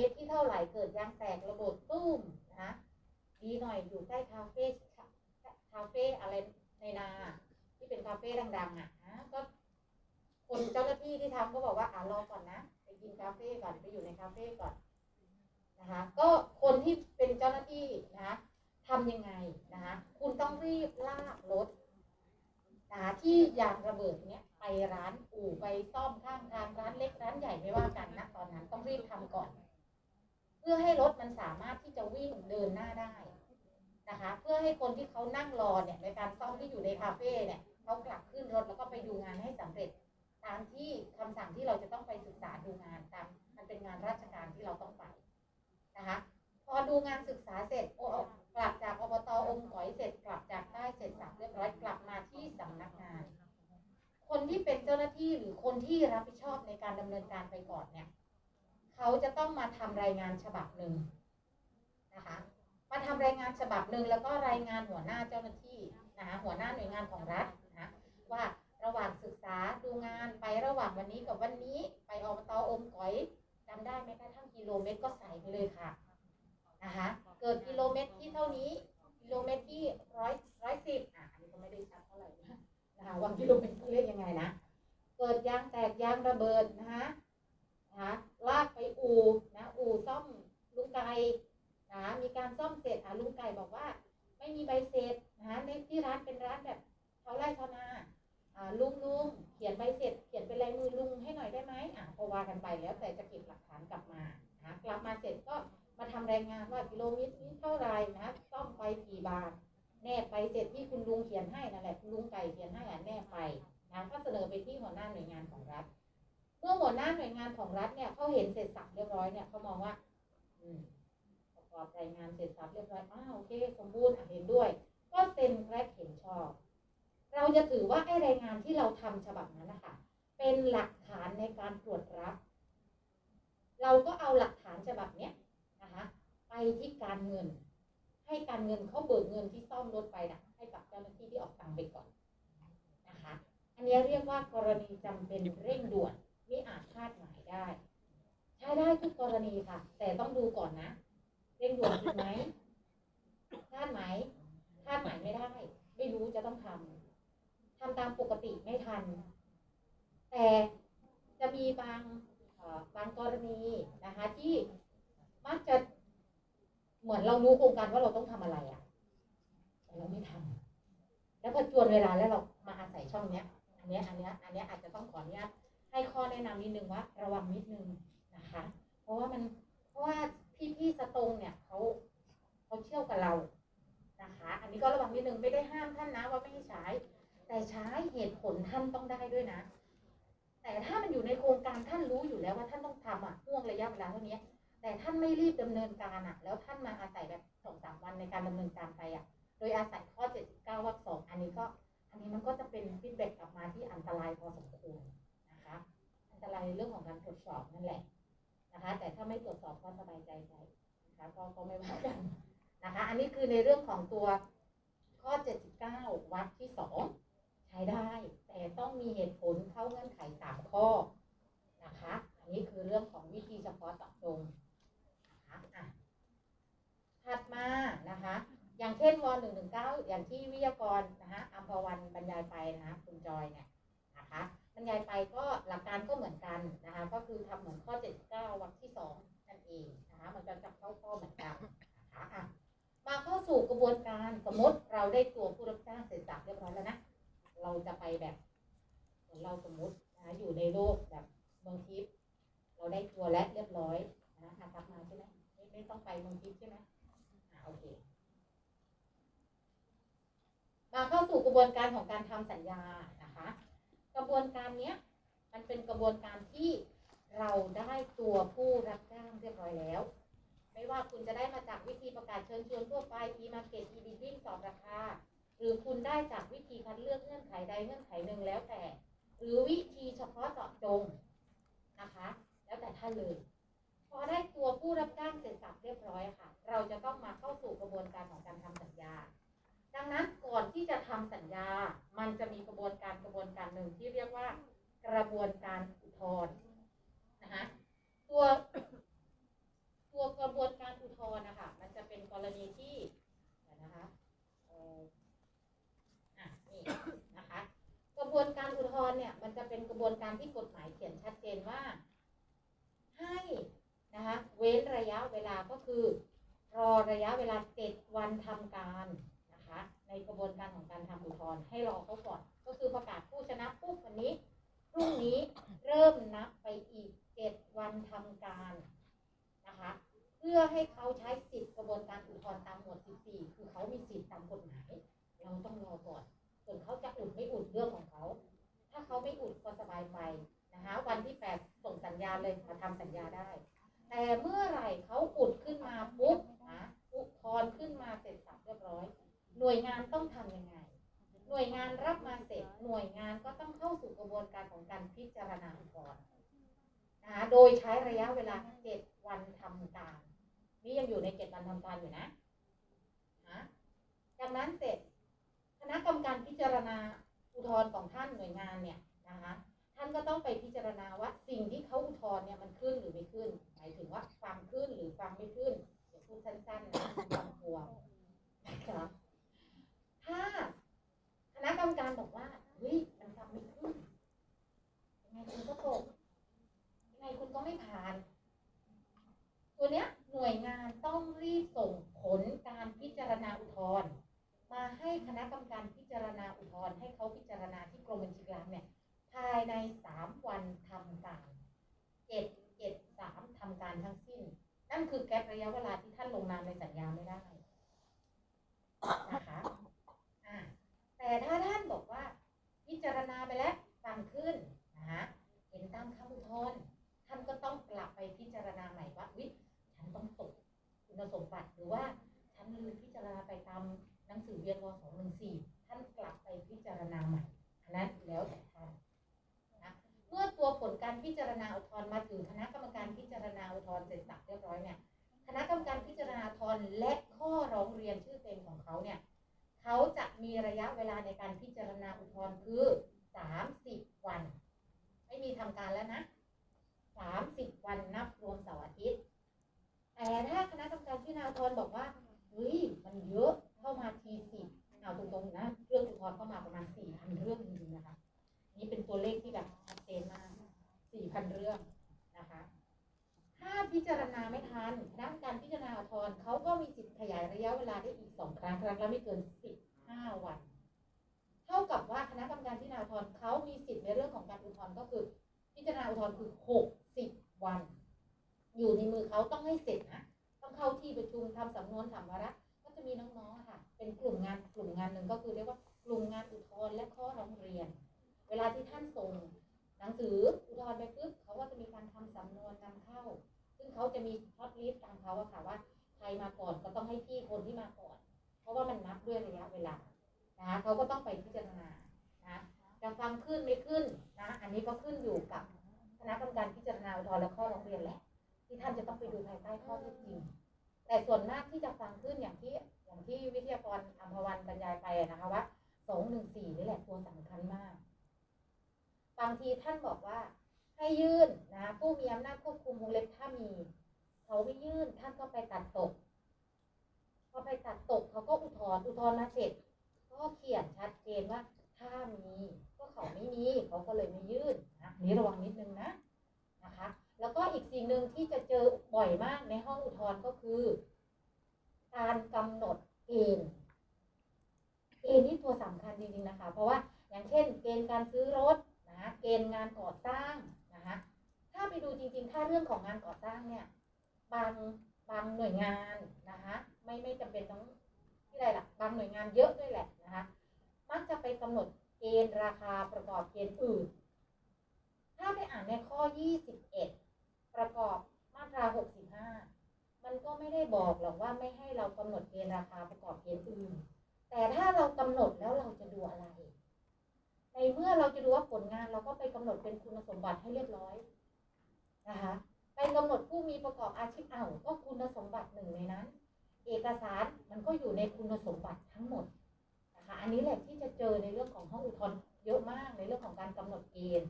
เที่เท่าไหร่เกิดยางแตกระเบิดตุ้มนะดีหน่อยอยู่ใกล้คาเฟ่คาเฟ่อะไรในนา ที่เป็นคาเฟ่ดัง ๆ อะนะก็คนเจ้าหน้าที่ที่ทำก็บอกว่าอ่ารอก่อนนะไปกินคาเฟ่ก่อนไปอยู่ในคาเฟ่ก่อนนะคะก็คนที่เป็นเจ้าหน้าที่นะคะทำยังไงนะคะคุณต้องรีบลากรถนะคะที่ยางระเบิดเนี้ยไปร้านอู่ไปซ่อมข้างทางร้านเล็กร้านใหญ่ไม่ว่ากันนะตอนนั้นต้องรีบทำก่อน พื่อให้รถมันสามารถที่จะวิ่งเดินหน้าได้นะคะ เพื่อให้คนที่เขานั่งรอเนี่ยในการซ่อมที่อยู่ในคาเฟ่เนี่ยเขากลับขึ้นรถแล้วก็ไปดูงานให้สำเร็จ ตามที่คำสั่งที่เราจะต้องไปศึกษาดูงานตามมันเป็นงานราชการที่เราต้องไปนะคะ พอดูงานศึกษาเสร็จโอ้กลับจากอบตอมก๋อยเสร็จกลับจากใต้เสร็จสับเรียบร้อยกลับมาที่สำนักงาน คนที่เป็นเจ้าหน้าที่หรือคนที่รับผิดชอบในการดำเนินการไปก่อนเนี่ย เขาจะต้องมาทำรายงานฉบับหนึ่งนะคะ มาทำรายงานฉบับหนึ่งแล้วก็รายงานหัวหน้าเจ้าหน้าที่นะคะหัวหน้าหน่วยงานของรัฐนะว่าระหว่างศึกษาดูงานไประหว่างวันนี้กับวันนี้ไปอบตอมก๋อยจำได้ไหมกระทั่งกิโลเมตรก็ใส่ไปเลยค่ะนะคะเกิดกิโลเมตรที่เท่านี้กิโลเมตรที่ร้อยร้อยสิบอะอันนี้ก็ไม่ได้ชัดเท่าไหร่นะนะคะว่ากิโลเมตรเขาเรียกยังไงนะเกิดยางแตกยางระเบิดนะคะ นะลากไปอู่นะอู่ซ่อมลุงไก่นะมีการซ่อมเสร็จอะลุงไก่บอกว่า ไม่มีใบเสร็จนะในที่ร้านเป็นร้านแบบชาวไร่ชาวนาอ่าลุงลุงเขียนใบเสร็จ เขียนเป็นลายมือลุงให้หน่อยได้ไหมอะก็ว่ากันไปแล้วแต่จะเก็บหลักฐานกลับมานะกลับมาเสร็จก็มาทำรายงานว่ากิโลเมตรนี้เท่าไหรนะซ่อมไปกี่บาทแนบไปเสร็จที่คุณลุงเขียนให้นั่นแหละคุณลุงไก่เขียนให้อะแนบไปนะก็เสนอไปที่หัวหน้าหน่วยงานของรัฐ เมื่อหัวหน้าหน่วยงานของรัฐเนี่ยเขาเห็นเสร็จสับเรียบร้อยเนี่ยเขามองว่า อืมประกอบรายงานเสร็จสับเรียบร้อยอ้าวโอเคสมบูรณ์เห็นด้วย ก็เซ็นแรกเห็นชอบ เราจะถือว่าไอ้รายงานที่เราทำฉบับนั้นนะคะเป็นหลักฐานในการตรวจรับ เราก็เอาหลักฐานฉบับเนี้ยนะคะไปที่การเงิน ให้การเงินเขาเบิกเงินที่ซ่อมรถไปนะให้กับเจ้าหน้าที่ที่ออกตังไปก่อนนะคะ อันนี้เรียกว่ากรณีจำเป็นเร่งด่วน ไม่อาจคาดหมายได้ ใช้ได้ทุกกรณีค่ะ แต่ต้องดูก่อนนะเร่งด่วนไหมคาดหมายคาดหมายไม่ได้ ไม่รู้จะต้องทำทำตามปกติไม่ทัน แต่จะมีบางบางกรณีนะคะ ที่มักจะเหมือนเรารู้โครงการว่าเราต้องทำอะไรอะแต่เราไม่ทำแล้วพอจวนเวลาแล้วเรามาอาศัยช่องเนี้ย อันเนี้ยอันเนี้ยอันเนี้ยอาจจะต้องขออนุญาต ให้ข้อแนะนำนิดนึงว่าระวังนิดนึงนะคะ เพราะว่ามันเพราะว่าพี่ๆสตงเนี่ยเขาเขาเชี่ยวกับเรานะคะ อันนี้ก็ระวังนิดนึงไม่ได้ห้ามท่านนะว่าไม่ให้ใช้ แต่ใช้เหตุผลท่านต้องได้ด้วยนะ แต่ถ้ามันอยู่ในโครงการท่านรู้อยู่แล้วว่าท่านต้องทำอะห่วงระยะเวลาเท่านี้แต่ท่านไม่รีบดำเนินการอะ แล้วท่านมาอาศัยแบบสองสามวันในการดำเนินการไปอะ โดยอาศัยข้อ 79วรรคสองอันนี้ก็ อันนี้มันก็จะเป็นฟีดแบ็กกลับมาที่อันตรายพอสมควร ตรายในเรื่องของการตรวจสอบนั่นแหละนะคะ แต่ถ้าไม่ตรวจสอบก็สบายใจไปนะคะก็ก็ไม่ว่ากันนะคะ อันนี้คือในเรื่องของตัวข้อ 79วรรคที่สองใช้ได้ แต่ต้องมีเหตุผลเข้าเงื่อนไขสามข้อนะคะ อันนี้คือเรื่องของวิธีเฉพาะเจาะจงนะคะอะถัดมานะคะ อย่างเช่นวหนึ่งหนึ่งเก้าอย่างที่วิทยากรนะคะอัมพวันบรรยายไปนะคะคุณจอยเนี่ยนะคะ บรรยายไปก็หลักการก็เหมือนกันนะคะก็คือทำเหมือนข้อ 79วรรคที่สองนั่นเองนะคะมันจะจับเข้าข้อเหมือนกันนะคะอะมาเข้าสู่กระบวนการสมมติเราได้ตัวผู้รับจ้างเสร็จสับเรียบร้อยแล้วนะเราจะไปแบบเราสมมตินะอยู่ในโลกแบบเมืองทิพย์เราได้ตัวและเรียบร้อยนะอะกลับมาใช่ไหมไม่ไม่ต้องไปเมืองทิพย์ใช่ไหมอ่าโอเคมาเข้าสู่กระบวนการของการทำสัญญานะคะ กระบวนการเนี้ยมันเป็นกระบวนการที่เราได้ตัวผู้รับจ้างเรียบร้อยแล้ว ไม่ว่าคุณจะได้มาจากวิธีประกาศเชิญชวนทั่วไป e-market e-bidding สอบราคา หรือคุณได้จากวิธีคัดเลือกเงื่อนไขใดเงื่อนไขหนึ่งแล้วแต่ หรือวิธีเฉพาะเจาะจงนะคะ แล้วแต่ท่านเลย พอได้ตัวผู้รับจ้างเสร็จสับเรียบร้อยค่ะ เราจะต้องมาเข้าสู่กระบวนการของการทำสัญญา ดังนั้นก่อนที่จะทำสัญญา มันจะมีกระบวนการกระบวนการหนึ่งที่เรียกว่ากระบวนการอุทธรณ์นะคะตัวตัวกระบวนการอุทธรณ์นะคะมันจะเป็นกรณีที่นะคะะนี่นะคะกระบวนการอุทธรณ์เนี่ยมันจะเป็นกระบวนการที่กฎหมายเขียนชัดเจนว่า ให้นะคะเว้นระยะเวลาก็คือ รอระยะเวลาเจ็ดวันทำการ ในกระบวนการของการทำอุทธรณ์ให้รอเขาก่อน ก็คือประกาศผู้ชนะปุ๊บวันนี้พรุ่งนี้เริ่มนับไปอีกเจ็ดวันทำการนะคะ เพื่อให้เขาใช้สิทธิกระบวนการอุทธรณ์ตามหมวด 14 คือเขามีสิทธิตามกฎหมาย เราต้องรอก่อนส่วนเขาจะอุดไม่อุดเรื่องของเขา ถ้าเขาไม่อุดก็สบายไปนะคะ วันที่ 8 ส่งสัญญาเลยมาทำสัญญาได้ แต่เมื่อไหร่เขาอุดขึ้นมาปุ๊บนะอุทธรณ์ขึ้นมาเสร็จสับเรียบร้อย หน่วยงานต้องทำยังไง หน่วยงานรับมาเสร็จ หน่วยงานก็ต้องเข้าสู่กระบวนการของการพิจารณาอุทธรณ์นะคะโดยใช้ระยะเวลา 7 วันทำการ นี่ยังอยู่ใน 7 วันทำการอยู่นะฮะจากนั้นเสร็จ คณะ กรรมการพิจารณาอุทธรณ์ของท่านหน่วยงานเนี่ยนะคะท่านก็ต้องไปพิจารณาว่าสิ่งที่เขาอุทธรณ์เนี่ยมันขึ้นหรือไม่ขึ้น หมายถึงว่าฟังขึ้นหรือฟังไม่ขึ้นเดี๋ยวพูดสั้นๆนะฟังพวงนะครับถ้าคณะกรรมการบอกว่าเฮ้ยมันฟังไม่ขึ้นยังไงคุณก็ตกยังไงคุณก็ไม่ผ่าน ตัวเนี้ยหน่วยงานต้องรีบส่งผลการพิจารณาอุทธรณ์มาให้คณะกรรมการพิจ รให้เขาพิจารณาที่กรมบัญชีกลางเนี่ยภายในสามวันทำการเจ็ดเจ็ดสามทำการทั้งสิ้น นั่นคือแก๊ประยะเวลาที่ท่านลงนามในสัญญาไม่ได้ มาประมาณสี่พันเรื่องจริงๆนะคะ นี่เป็นตัวเลขที่แบบชัดเจนมาก4,000เรื่องนะคะถ้าพิจารณาไม่ทันคณะกรรมการพิจารณาอุทธร์เขาก็มีสิทธิ์ขยายระยะเวลาได้อีก2ครั้งครั้งละไม่เกิน15วัน เท่ากับว่าคณะกรรมการพิจารณาอุทธร์เขามีสิทธิ์ในเรื่องของการอุทธรณ์ก็คือ พิจารณาอุทธรณ์คือ60วัน อยู่ในมือเขาต้องให้เสร็จนะต้องเข้าที่ประชุมทำสำนวนถามวาระก็จะมีน้องๆค่ะ เป็นกลุ่มงานกลุ่มงานหนึ่งก็คือเรียกว่า กลุ่มงานอุทธรณ์และข้อร้องเรียน เวลาที่ท่านส่งหนังสืออุทธรณ์ไปปุ๊บเขาก็จะมีการทำสำนวนนำเข้า ซึ่งเขาจะมีช็อตลิสต์ตามเขาอะค่ะว่าใครมาก่อนก็ต้องให้พี่คนที่มาก่อน เพราะว่ามันนับด้วยระยะเวลานะคะเขาก็ต้องไปพิจารณานะจะฟังขึ้นไม่ขึ้นนะอันนี้ก็ขึ้นอยู่กับคณะกรรมการพิจารณาอุทธรณ์และข้อร้องเรียนแหละ ที่ท่านจะต้องไปดูภายใต้ข้อเท็จจริง แต่ส่วนมากที่จะฟังขึ้นอย่างที่อย่างที่วิทยากรอัมพวันบรรยายไปนะคะว่า สองหนึ่งสี่นี่แหละตัวสำคัญมาก บางทีท่านบอกว่า ให้ยื่นนะผู้มีอำนาจควบคุมวงเล็บถ้ามี เขาไม่ยื่นท่านก็ไปตัดตกพอไปตัดตกเขาก็อุทธรณ์อุทธรณ์มาเสร็จก็เขียนชัดเจนว่าถ้ามีก็เขาไม่มีเขาก็เลยไม่ยื่นนะนี้ระวังนิดนึงนะนะคะ แล้วก็อีกสิ่งหนึ่งที่จะเจอบ่อยมากในห้องอุทธรณ์ก็คือ การกำหนดเกณฑ์ เกณฑ์นี่ตัวสำคัญจริงๆนะคะ เพราะว่าอย่างเช่น เกณฑ์การซื้อรถนะคะเกณฑ์งานก่อสร้างนะคะถ้าไปดูจริงๆ ถ้าเรื่องของงานก่อสร้างเนี่ยบางบางหน่วยงานนะคะไม่ไม่จำเป็นต้องที่ไรล่ะบางหน่วยงานเยอะด้วยแหละนะคะมักจะไปกำหนดเกณฑ์ราคาประกอบเกณฑ์อื่น ถ้าไปอ่านในข้อ 21 ประกอบมาตรา 65 มันก็ไม่ได้บอกหรอกว่าไม่ให้เรากำหนดเกณฑ์ราคาประกอบเกณฑ์อื่น แต่ถ้าเรากำหนดแล้วเราจะดูอะไร ในเมื่อเราจะดูว่าผลงานเราก็ไปกำหนดเป็นคุณสมบัติให้เรียบร้อยนะคะไปกำหนดผู้มีประกอบอาชีพเอาก็คุณสมบัติหนึ่งในนั้น เอกสารมันก็อยู่ในคุณสมบัติทั้งหมดนะคะอันนี้แหละที่จะเจอในเรื่องของห้องอุทธรณ์เยอะมากในเรื่องของการกำหนดเกณฑ์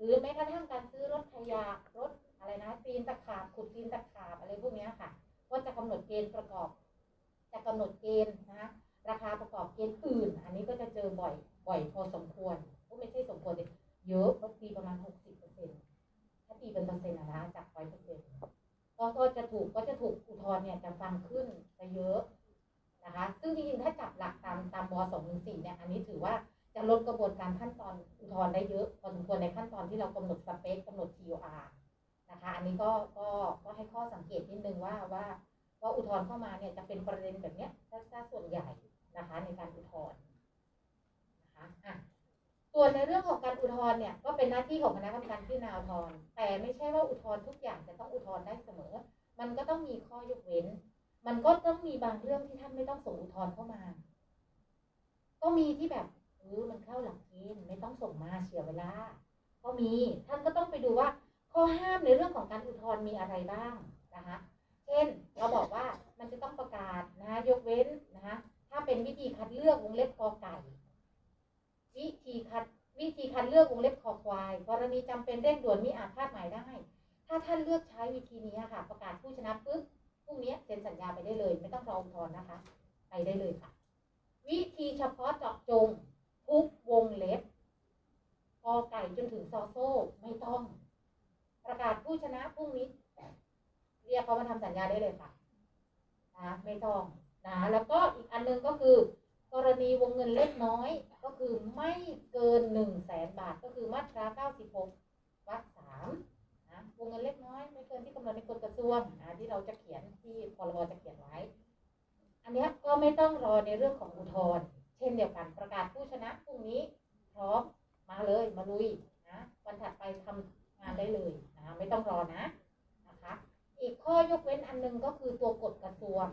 หรือแม้กระทั่งการซื้อรถขยะรถอะไรนะตีนตะขาบขุดตีนตะขาบอะไรพวกนี้ค่ะ ก็จะกำหนดเกณฑ์ประกอบ จะกำหนดเกณฑ์นะ ราคาประกอบเกณฑ์อื่น อันนี้ก็จะเจอบ่อยบ่อยพอสมควรก็ไม่ใช่สมควรเลยเยอะก็ตีประมาณหกสิบเปอร์เซ็นต์ถ้าตีเป็นเปอร์เซ็นต์อะนะจากร้อยเปอร์เซ็นต์ก็ก็จะถูกก็จะถูกอุทธรณ์เนี่ยจะฟังขึ้นจะเยอะนะคะ ซึ่งจริงๆถ้าจับหลักตามตามมสองหนึ่งสี่เนี่ยอันนี้ถือว่าจะลดกระบวนการขั้นตอน เป็นหน้าที่ของคณะกรรมการพิจารณาอุทธรณ์แต่ไม่ใช่ว่าอุทธรณ์ทุกอย่างจะต้องอุทธรณ์ได้เสมอ มันก็ต้องมีข้อยกเว้น มันก็ต้องมีบางเรื่องที่ท่านไม่ต้องส่งอุทธรณ์เข้ามา ก็มีที่แบบเออมันเข้าหลักเกณฑ์ไม่ต้องส่งมาเสียเวลา ก็มีท่านก็ต้องไปดูว่า ข้อห้ามในเรื่องของการอุทธรณ์มีอะไรบ้างนะคะเช่นเราบอกว่ามันจะต้องประกาศนะยกเว้นนะคะถ้าเป็นวิธีคัดเลือกวงเล็บกอไก่วิธีคัด วิธีคัดเลือกวงเล็บคอควายกรณีจำเป็นเร่งด่วนมีอาจพาดหมายได้ ถ้าท่านเลือกใช้วิธีนี้ค่ะ ประกาศผู้ชนะปุ๊บพรุ่งนี้เซ็นสัญญาไปได้เลย ไม่ต้องรออุทธรณ์นะคะ ไปได้เลยค่ะ วิธีเฉพาะเจาะจง ทุกวงเล็บกอไก่จนถึงซอโซ่ไม่ต้อง ประกาศผู้ชนะพรุ่งนี้เรียกเขามาทำสัญญาได้เลยค่ะนะไม่ต้องนะแล้วก็อีกอันหนึงก็คือ กรณีวงเงินเล็กน้อย ก็คือไม่เกินหนึ่งแสนบาท ก็คือมาตราเก้าสิบหกวรรคสามนะวงเงินเล็กน้อยไม่เกินที่กำหนดในกฎกระทรวงนะที่เราจะเขียนที่พรบจะเขียนไว้ อันนี้ก็ไม่ต้องรอในเรื่องของอุทธรณ์เช่นเดียวกันประกาศผู้ชนะพรุ่งนี้พร้อมมาเลยมาลุยนะวันถัดไปทำงานได้เลยนะไม่ต้องรอนะนะคะ อีกข้อยกเว้นอันหนึงก็คือตัวกฎกระทรวง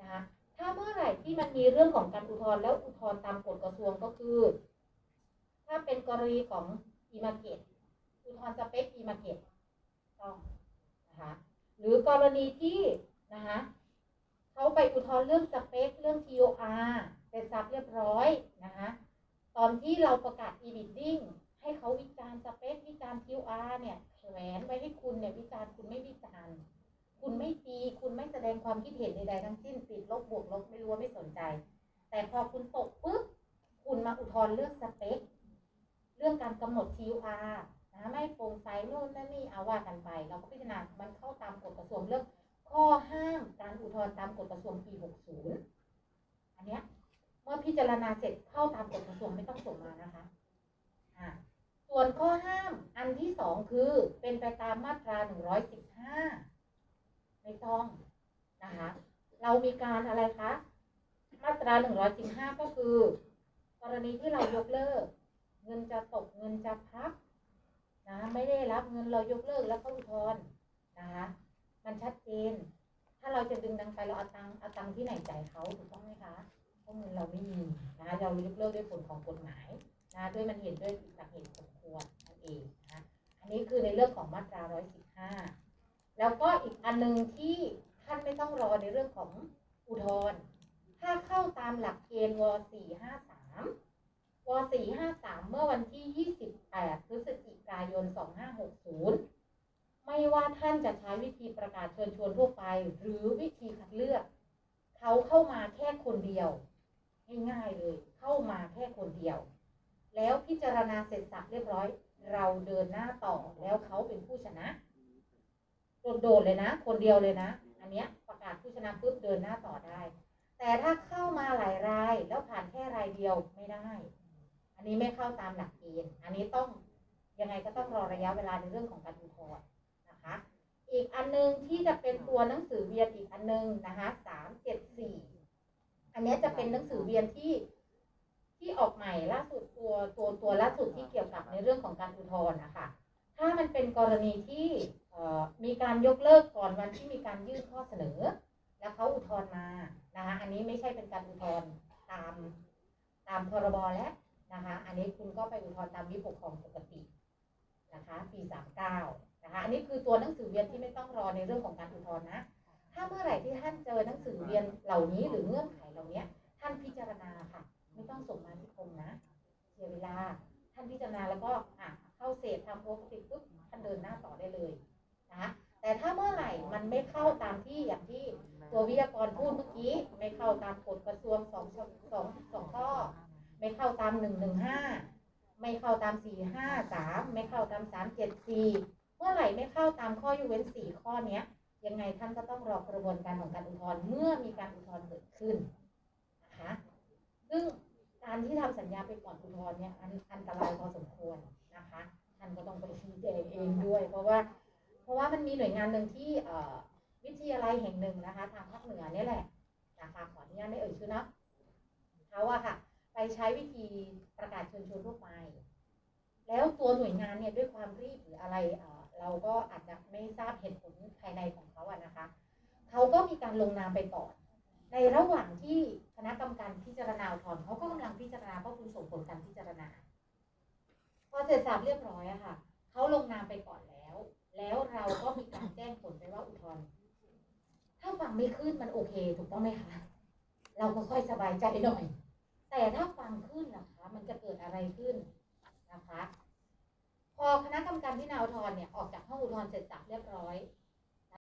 นะคะ ถ้าเมื่อไหร่ที่มันมีเรื่องของการอุทธรณ์แล้วอุทธรณ์ตามกฎกระทรวงก็คือ ถ้าเป็นกรณีของอีมาเกตอุทธรณ์สเปคอีมาเกตต้องนะคะหรือกรณีที่นะคะเขาไปอุทธรณ์เรื่องสเปคเรื่อง TOR เสร็จสับเรียบร้อยนะคะตอนที่เราประกาศ e-bidding ให้เขาวิจารณ์สเปควิจารณ์ TOR เนี่ยแขวนไว้ให้คุณเนี่ยวิจารณ์คุณไม่วิจารณ์ คุณไม่ตีคุณไม่แสดงความคิดเห็นใดๆทั้งสิ้นติดลบบวกลบไม่รู้ว่าไม่สนใจ แต่พอคุณตกปุ๊บคุณมาอุทธรณ์เรื่องสเปค เรื่องการกำหนด TUR นะไม่โปร่งใสนู่นนั่นนี่เอาว่ากันไป เราก็พิจารณามันเข้าตามกฎกระทรวงเรื่องข้อห้ามการอุทธรณ์ตามกฎกระทรวงปี 60 อันเนี้ยเมื่อพิจารณาเสร็จเข้าตามกฎกระทรวงไม่ต้องส่งมานะคะอ่าส่วนข้อห้ามอันที่สองคือเป็นไปตามมาตรา 115 ไม่ต้องนะคะเรามีการอะไรคะมาตรา115ก็คือ กรณีที่เรายกเลิก เงินจะตกเงินจะพักนะไม่ได้รับเงินเรายกเลิกแล้วก็อุทธรณ์นะคะมันชัดเจน ถ้าเราจะดึงดังไปเราเอาตังเอาตังที่ไหนจ่ายเขาถูกต้องไหมคะเพราะเงินเราไม่มีนะคะเรายกเลิกด้วยผลของกฎหมายนะด้วยมันเห็นด้วยจากเหตุสมควรนั่นเองนะอันนี้คือในเรื่องของมาตรา 115 แล้วก็อีกอันหนึ่งที่ท่านไม่ต้องรอในเรื่องของอุทธรณ์ถ้าเข้าตามหลักเกณฑ์ว453ว453 เมื่อวันที่ 28 พฤศจิกายน 2560 ไม่ว่าท่านจะใช้วิธีประกาศเชิญชวนทั่วไป หรือวิธีคัดเลือก เขาเข้ามาแค่คนเดียว ง่ายๆเลย เข้ามาแค่คนเดียว แล้วพิจารณาเสร็จสับเรียบร้อย เราเดินหน้าต่อแล้วเขาเป็นผู้ชนะ โดดๆเลยนะ คนเดียวเลยนะ อันเนี้ยประกาศผู้ชนะปุ๊บเดินหน้าต่อได้ แต่ถ้าเข้ามาหลายรายแล้วผ่านแค่รายเดียวไม่ได้ อันนี้ไม่เข้าตามหลักเกณฑ์อันนี้ต้องยังไงก็ต้องรอระยะเวลาในเรื่องของการอุทธรณ์นะคะ อีกอันนึงที่จะเป็นตัวหนังสือเวียนอีกอันนึงนะคะสามเจ็ดสี่อันนี้จะเป็นหนังสือเวียนที่ที่ออกใหม่ล่าสุดตัวตัวตัวล่าสุดที่เกี่ยวกับในเรื่องของการอุทธรณ์นะคะ ถ้ามันเป็นกรณีที่ มีการยกเลิกก่อนวันที่มีการยื่นข้อเสนอ แล้วเขาอุทธรณ์มานะคะอันนี้ไม่ใช่เป็นการอุทธรณ์ตามตามพรบแล้วนะคะอันนี้คุณก็ไปอุทธรณ์ตามวิปกครองปกตินะคะปี39นะคะอันนี้คือตัวหนังสือเวียนที่ไม่ต้องรอในเรื่องของการอุทธรณ์นะ ถ้าเมื่อไหร่ที่ท่านเจอหนังสือเวียนเหล่านี้หรือเงื่อนไขเหล่านี้ท่านพิจารณาค่ะ ไม่ต้องส่งมาที่กรมนะเสียเวลา ท่านพิจารณาแล้วก็อะเข้าเศษทำโปรติปุ๊บท่านเดินหน้าต่อได้เลย แต่ถ้าเมื่อไหร่มันไม่เข้าตามที่อย่างที่ตัววิทยากรพูดเมื่อกี้ไม่เข้าตามกฎกระทรวงสองสองสองข้อ ไม่เข้าตามหนึ่งหนึ่งห้าไม่เข้าตามสี่ห้าสามไม่เข้าตามสามเจ็ดสี่เมื่อไหร่ไม่เข้าตามข้อยกเว้นสี่ข้อเนี้ย ยังไงท่านก็ต้องรอกระบวนการของการอุทธรณ์เมื่อมีการอุทธรณ์เกิดขึ้นนะคะซึ่งการที่ทำสัญญาไปก่อนอุทธรณ์เนี่ยอันอันตรายพอสมควรนะคะท่านก็ต้องไปชี้แจงเองด้วย เพราะว่า เพราะว่ามันมีหน่วยงานหนึ่งที่เอวิทยาลัยแห่งหนึ่งนะคะ ทางภาคเหนือนี่แหละนะคะขออนุญาตไม่เอ่ยชื่อนะเขาอะค่ะ ไปใช้วิธีประกาศเชิญชวนทั่วไป แล้วตัวหน่วยงานเนี่ยด้วยความรีบหรืออะไรเราก็อาจจะไม่ทราบเหตุผลภายในของเขาอะนะคะเขาก็มีการลงนามไปก่อนในระหว่างที่คณะกรรมการพิจารณาถอุทธรณ์เขาก็กำลังพิจารณาก็คือส่งผลการพิจารณา พอเสร็จสับเรียบร้อยอะค่ะเขาลงนามไปก่อน แล้วเราก็มีการแจ้งผลไปว่าอุทธรณ์ถ้าฟังไม่ขึ้นมันโอเค ถูกต้องไหมคะ เราก็ค่อยสบายใจหน่อย แต่ถ้าฟังขึ้นนะคะ มันจะเกิดอะไรขึ้นนะคะ พอคณะกรรมการพิจารณาอุทธรณ์เนี่ยออกจากห้องอุทธรณ์เสร็จสับเรียบร้อย